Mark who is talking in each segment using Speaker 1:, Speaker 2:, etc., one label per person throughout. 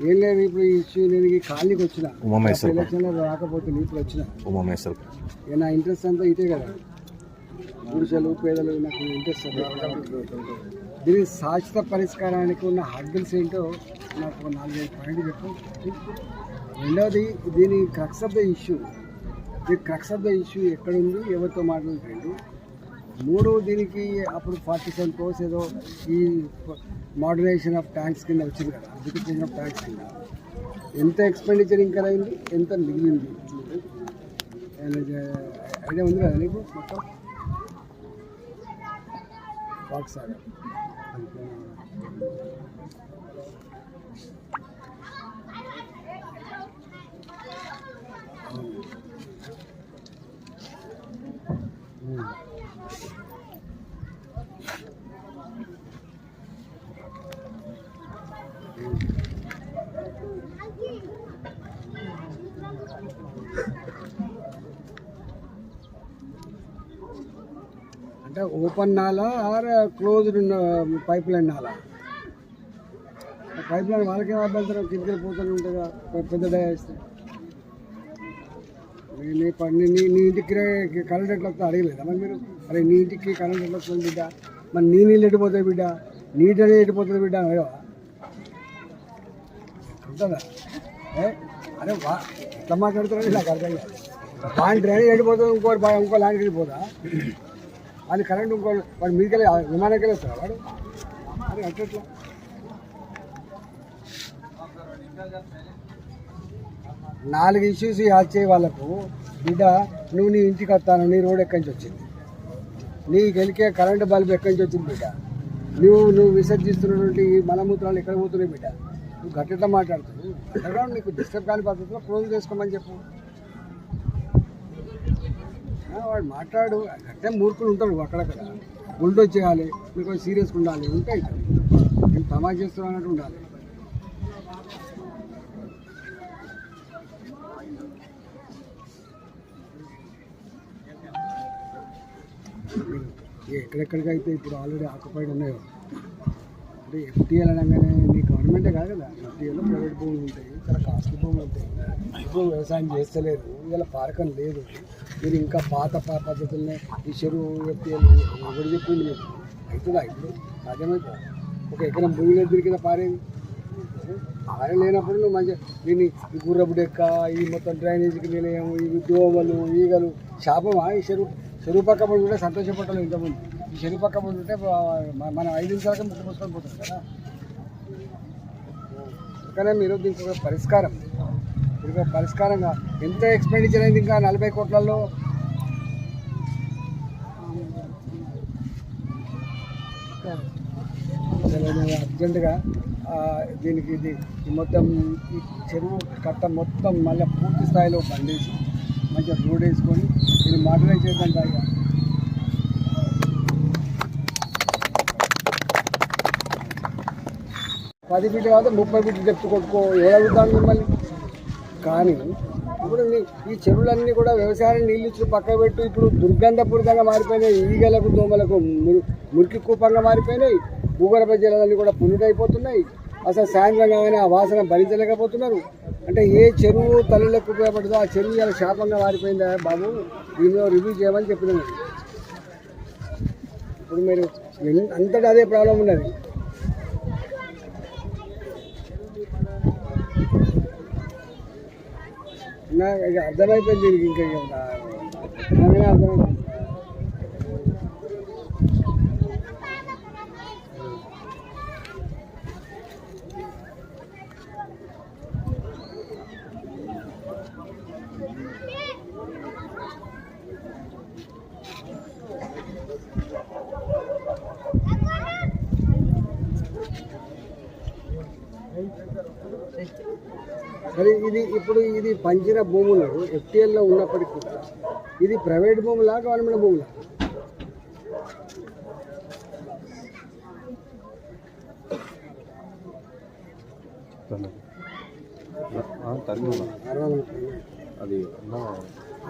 Speaker 1: ఏం లేదు ఇప్పుడు ఇష్యూ నేను ఈ కాలనీకి వచ్చిన.
Speaker 2: ఉమామహేశ్వర
Speaker 1: ఎలక్షన్లో రాకపోతే ఇప్పుడు వచ్చిన.
Speaker 2: ఉమామేశ్వర్
Speaker 1: ఇక నా ఇంట్రెస్ట్ అంతా ఇదే కదా. పురుషులు పేదలు నాకు ఇంట్రెస్ట్ దీని శాశ్వత పరిష్కారానికి ఉన్న హడ్డల్స్ ఏంటో నాకు నాలుగైదు పాయింట్ చెప్పు. రెండవది దీని క్రక్స్ ఆఫ్ ద ఇష్యూ ఈ క్రక్స్ ఆఫ్ ద ఇష్యూ ఎక్కడుంది? ఎవరితో మాట్లాడుతుంది మూడు దీనికి అప్పుడు ఫార్టీ సెవెన్ కోర్స్ ఏదో ఈ మోడర్నైజేషన్ ఆఫ్ ట్యాంక్స్ కింద వచ్చింది కదా బ్యూటిఫికేషన్ ఆఫ్ ట్యాంక్స్ కింద. ఎంత ఎక్స్పెండిచర్ ఇంకా అయింది ఎంత మిగిలింది? ఐడియా ఉంది కదా నీకు మొత్తం? వాక్ అంటే ఓపెన్ నాలా ఆర్ క్లోజ్డ్ పైప్ లైన్ నాలా? పైప్ లైన్ వాళ్ళకే అభ్యంతరం? కిందకి పోతూనే ఉంటుందా పెద్ద డయాస్తే నీ- నీ ప- నీ నీ- ఇంటికి కరెంట్ ఎట్లా వస్తే అడగలేదా మరి మీరు? అరే నీ ఇంటికి కరెంట్ ఎట్లా వస్తుంది బిడ్డ? మరి నీ నీళ్ళు ఎట్టిపోతాయి బిడ్డ? నీటి అనేది ఎట్టిపోతుంది బిడ్డ? అడగవా? ఉంటుందా? ఏ? అరే వా ఎట్లా మాట్లాడుతున్నా నాకు అర్థం కాదు వాడి డ్రైనేజ్ వెళ్ళిపోతుంది ఇంకో ఇంకో ల్యాండ్కి వెళ్ళిపోదా? అది కరెంట్ ఇంకో వాడు మీదకెళ్ళి విమానానికి వస్తారా వాడు? అది అట్లా నాలుగు ఇష్యూస్ యాచే వాళ్ళకు. బిడ్డ నువ్వు నీ ఇంటికి వస్తాను నీ రోడ్ ఎక్కడి నుంచి వచ్చింది? నీ గెలికే కరెంటు బల్బ్ ఎక్కడి నుంచి వచ్చింది బిడ్డ? నువ్వు నువ్వు విసర్జిస్తున్నటువంటి మలమూత్రాలు ఎక్కడ పోతున్నాయి బిడ్డ? నువ్వు గట్టిట్లా మాట్లాడుతున్నావు. నీకు డిస్టర్బ్ కాని పద్ధతిలో క్లోజ్ చేసుకోమని చెప్పు. వాడు మాట్లాడు అంటే మూర్ఖులు ఉంటారు అక్కడక్కడ. బుల్డోజ్ చేయాలి మీకు సీరియస్గా ఉండాలి ఉంటాయి. నేను తమాషా చేస్తున్నా అన్నట్టు ఉండాలి. ఎక్కడెక్కడికైతే ఇప్పుడు ఆల్రెడీ ఆక్యుపైడ్ ఉన్నాయో అంటే ఎఫ్టీఎల్ అనగానే మీ గవర్నమెంటే కాదు కదా. ఎఫ్టీఎల్లో ప్రైవేట్ భూములు ఉంటాయి చాలా కాస్ట్లీ భూములు ఉంటాయి. ఇప్పుడు వ్యవసాయం చేస్తలేదు ఇలా పారకం లేదు. మీరు ఇంకా పాత పద్ధతులనే ఈ చెరువు ఎఫ్టీఎల్ ఎవరు చెప్పింది మీకు అవుతుందా ఇప్పుడు? సాధ్యమవుతుందా ఒక ఎకరం భూమి దగ్గర కింద పారేది. పారే లేనప్పుడు నువ్వు మంచిగా దీన్ని ఈ గుర్రపు డెక్క ఈ మొత్తం డ్రైనేజీకి నిలయం ఈ దోమలు ఈగలు శాపమా ఈ చెరువు? చెరువు పక్క పడి ఉంటే ఇంతకుముందు. ఈ చెరువు పక్క ముందు ఉంటే మనం ఐదు నిమిషాలకే ముక్కు పుస్తకం పోతుంది కదా. అందుకనే మీరు దీనికి ఒక పరిష్కారం. దీనికి ఒక పరిష్కారంగా ఎంత ఎక్స్పెండిచర్ అయింది ఇంకా నలభై కోట్లలో? అసలు అర్జెంటుగా దీనికి ఇది ఈ మొత్తం ఈ చెరువు కట్ట మొత్తం మళ్ళీ పూర్తి స్థాయిలో పండేసి మంచిగా రోడ్ వేసుకొని దీన్ని మాటలే చేద్దాం పది ఫీట్ కాదు ముప్పై ఫీట్ డెప్త్ కొట్టుకో ఏడవుతాను మిమ్మల్ని. కానీ ఇప్పుడు ఈ చెరువులన్నీ కూడా వ్యవసాయాన్ని నీళ్ళు ఇచ్చి పక్క పెట్టు. ఇప్పుడు దుర్గంధపూరితంగా మారిపోయినాయి ఈగలకు దోమలకు మురికి కూపంగా మారిపోయినాయి. భూగర్భ జలాలన్నీ కూడా పొల్యూట్ అసలు సాయంత్రం కాగానే ఆ వాసన భరించలేకపోతున్నారు. అంటే ఏ చెరువు తల్లులకు ఉపయోగపడుతుందో ఆ చెరువు ఇలా శాపంగా మారిపోయిందా బాబు? దీనిలో రివ్యూ చేయమని చెప్పినాను ఇప్పుడు మీరు అంతటా అదే ప్రాబ్లం ఉన్నది. నాకు ఇక అర్థమైపోయింది దీనికి ఇంకా మరి ఇది ఇప్పుడు ఇది పంచిన భూములు ఎఫ్టీఎల్లో ఉన్నప్పటికీ ఇది ప్రైవేట్ భూములా గవర్నమెంట్ భూములా.
Speaker 2: అది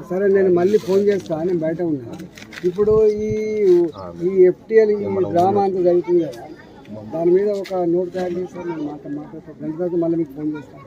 Speaker 1: సరే నేను మళ్ళీ ఫోన్ చేస్తా నేను బయట ఉన్నా. ఇప్పుడు ఈ ఈ ఎఫ్టీఎల్ ఈ డ్రామా అంతా జరుగుతుంది కదా దాని మీద ఒక నోట్ తయారు చేసి సార్ నేను మాట మాట్లాడతాను తర్వాత మళ్ళీ మీకు ఫోన్ చేస్తాను